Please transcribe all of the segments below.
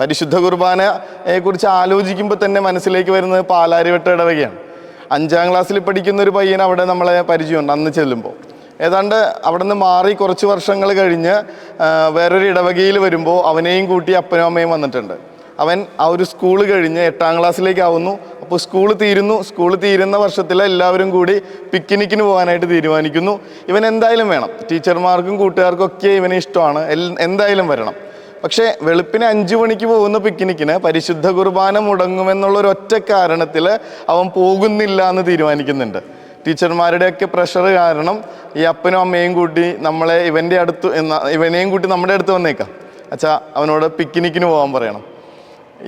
പരിശുദ്ധ കുർബാനയെ കുറിച്ച് ആലോചിക്കുമ്പോൾ തന്നെ മനസ്സിലേക്ക് വരുന്നത് പാലാരിവട്ട ഇടവകയാണ്. അഞ്ചാം ക്ലാസ്സിൽ പഠിക്കുന്ന ഒരു പയ്യൻ അവിടെ നമ്മളെ പരിചയമുണ്ട് അന്ന് ചെല്ലുമ്പോൾ ഏതാണ്ട് അവിടെ നിന്ന് മാറി കുറച്ച് വർഷങ്ങൾ കഴിഞ്ഞ് വേറൊരു ഇടവകയിൽ വരുമ്പോൾ അവനെയും കൂട്ടി അപ്പനും അമ്മയും വന്നിട്ടുണ്ട്. അവൻ ആ ഒരു സ്കൂൾ കഴിഞ്ഞ് എട്ടാം ക്ലാസ്സിലേക്കാവുന്നു അപ്പോൾ സ്കൂൾ തീരുന്നു. സ്കൂൾ തീരുന്ന വർഷത്തിൽ എല്ലാവരും കൂടി പിക്നിക്കിന് പോകാനായിട്ട് തീരുമാനിക്കുന്നു. ഇവൻ എന്തായാലും വേണം. ടീച്ചർമാർക്കും കൂട്ടുകാർക്കും ഒക്കെ ഇവനെ ഇഷ്ടമാണ്. എന്തായാലും വരണം. പക്ഷേ വെളുപ്പിന് അഞ്ചു മണിക്ക് പോകുന്ന പിക്നിക്കിന് പരിശുദ്ധ കുർബാന മുടങ്ങുമെന്നുള്ള ഒരു ഒറ്റ കാരണത്തിൽ അവൻ പോകുന്നില്ല എന്ന് തീരുമാനിക്കുന്നുണ്ട്. ടീച്ചർമാരുടെയൊക്കെ പ്രഷർ കാരണം ഈ അപ്പനും അമ്മയും കൂട്ടി നമ്മളെ ഇവന്റെ അടുത്ത് ഇവനെയും കൂട്ടി നമ്മുടെ അടുത്ത് വന്നേക്കാം. അച്ഛാ അവനോട് പിക്നിക്കിന് പോകാൻ പറയണം.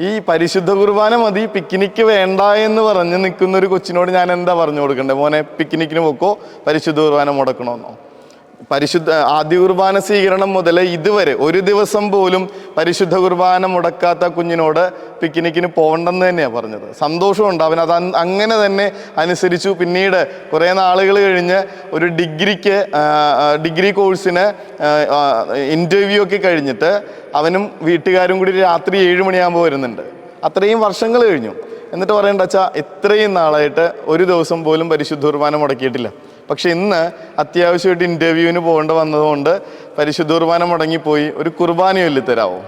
ഈ പരിശുദ്ധ കുർബാന മതി പിക്നിക്ക് വേണ്ട എന്ന് പറഞ്ഞ് നിൽക്കുന്ന ഒരു കൊച്ചിനോട് ഞാൻ എന്താ പറഞ്ഞു കൊടുക്കണ്ടേ? മോനെ പിക്നിക്കിന് പോക്കോ പരിശുദ്ധ കുർബാന മുടക്കണമെന്നോ പരിശുദ്ധ ആദ്യ കുർബാന സ്വീകരണം മുതൽ ഇതുവരെ ഒരു ദിവസം പോലും പരിശുദ്ധ കുർബാന മുടക്കാത്ത കുഞ്ഞിനോട് പിക്നിക്കിന് പോകണ്ടെന്ന് തന്നെയാണ് പറഞ്ഞത്. സന്തോഷമുണ്ട്. അവൻ അത് അങ്ങനെ തന്നെ അനുസരിച്ചു. പിന്നീട് കുറേ നാളുകൾ കഴിഞ്ഞ് ഒരു ഡിഗ്രിക്ക് ഡിഗ്രി കോഴ്സിന് ഇന്റർവ്യൂ ഒക്കെ കഴിഞ്ഞിട്ട് അവനും വീട്ടുകാരും കൂടി രാത്രി ഏഴ് മണിയാകുമ്പോൾ വരുന്നുണ്ട്. അത്രയും വർഷങ്ങൾ കഴിഞ്ഞു. എന്നിട്ട് പറയേണ്ട അച്ഛാ ഇത്രയും നാളായിട്ട് ഒരു ദിവസം പോലും പരിശുദ്ധ കുർബാന മുടക്കിയിട്ടില്ല. പക്ഷെ ഇന്ന് അത്യാവശ്യമായിട്ട് ഇന്റർവ്യൂവിന് പോകേണ്ട വന്നതുകൊണ്ട് പരിശുദ്ധ കുർബാന മുടങ്ങിപ്പോയി. ഒരു കുർബാന ചൊല്ലിത്തരാവോ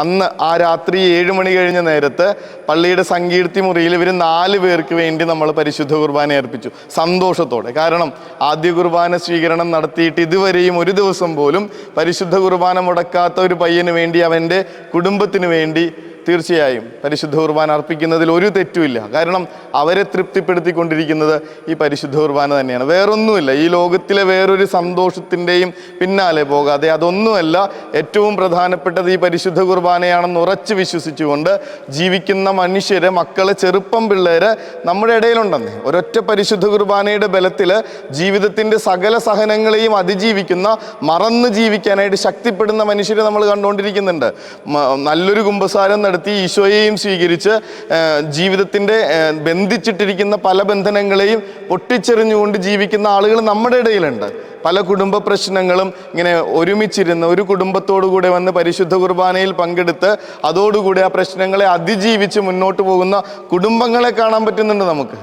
അന്ന് ആ രാത്രി ഏഴ് മണി കഴിഞ്ഞ നേരത്ത് പള്ളിയുടെ സങ്കീർത്തി മുറിയിൽ ഇവർ നാല് പേർക്ക് വേണ്ടി നമ്മൾ പരിശുദ്ധ കുർബാന അർപ്പിച്ചു സന്തോഷത്തോടെ. കാരണം ആദ്യ കുർബാന സ്വീകരണം നടത്തിയിട്ട് ഇതുവരെയും ഒരു ദിവസം പോലും പരിശുദ്ധ കുർബാന മുടക്കാത്ത ഒരു പയ്യന് വേണ്ടി അവന്റെ കുടുംബത്തിന് വേണ്ടി തീർച്ചയായും പരിശുദ്ധ കുർബാന അർപ്പിക്കുന്നതിൽ ഒരു തെറ്റുമില്ല. കാരണം അവരെ തൃപ്തിപ്പെടുത്തിക്കൊണ്ടിരിക്കുന്നത് ഈ പരിശുദ്ധ കുർബാന തന്നെയാണ്. വേറൊന്നുമില്ല. ഈ ലോകത്തിലെ വേറൊരു സന്തോഷത്തിന്റെയും പിന്നാലെ പോകാതെ അതൊന്നുമല്ല ഏറ്റവും പ്രധാനപ്പെട്ടത് ഈ പരിശുദ്ധ കുർബാനയാണെന്ന് ഉറച്ചു വിശ്വസിച്ചുകൊണ്ട് ജീവിക്കുന്ന മനുഷ്യരെ മക്കളെ ചെറുപ്പം പിള്ളേര് നമ്മുടെ ഇടയിലുണ്ടെന്നേ. ഒരൊറ്റ പരിശുദ്ധ കുർബാനയുടെ ബലത്തിൽ ജീവിതത്തിന്റെ സകല സഹനങ്ങളെയും അതിജീവിക്കുന്ന മറന്ന് ജീവിക്കാനായിട്ട് ശക്തിപ്പെടുന്ന മനുഷ്യരെ നമ്മൾ കണ്ടുകൊണ്ടിരിക്കുന്നുണ്ട്. നല്ലൊരു കുമ്പസാരം നടത്തി ഈശോയെയും സ്വീകരിച്ച് ജീവിതത്തിന്റെ ബന്ധിച്ചിട്ടിരിക്കുന്ന പല ബന്ധനങ്ങളെയും പൊട്ടിച്ചെറിഞ്ഞുകൊണ്ട് ജീവിക്കുന്ന ആളുകൾ നമ്മുടെ ഇടയിലുണ്ട്. പല കുടുംബ പ്രശ്നങ്ങളും ഇങ്ങനെ ഒരുമിച്ചിരുന്ന് ഒരു കുടുംബത്തോടു കൂടെ വന്ന് പരിശുദ്ധ കുർബാനയിൽ പങ്കെടുത്ത് അതോടുകൂടി ആ പ്രശ്നങ്ങളെ അതിജീവിച്ച് മുന്നോട്ട് പോകുന്ന കുടുംബങ്ങളെ കാണാൻ പറ്റുന്നുണ്ട് നമുക്ക്.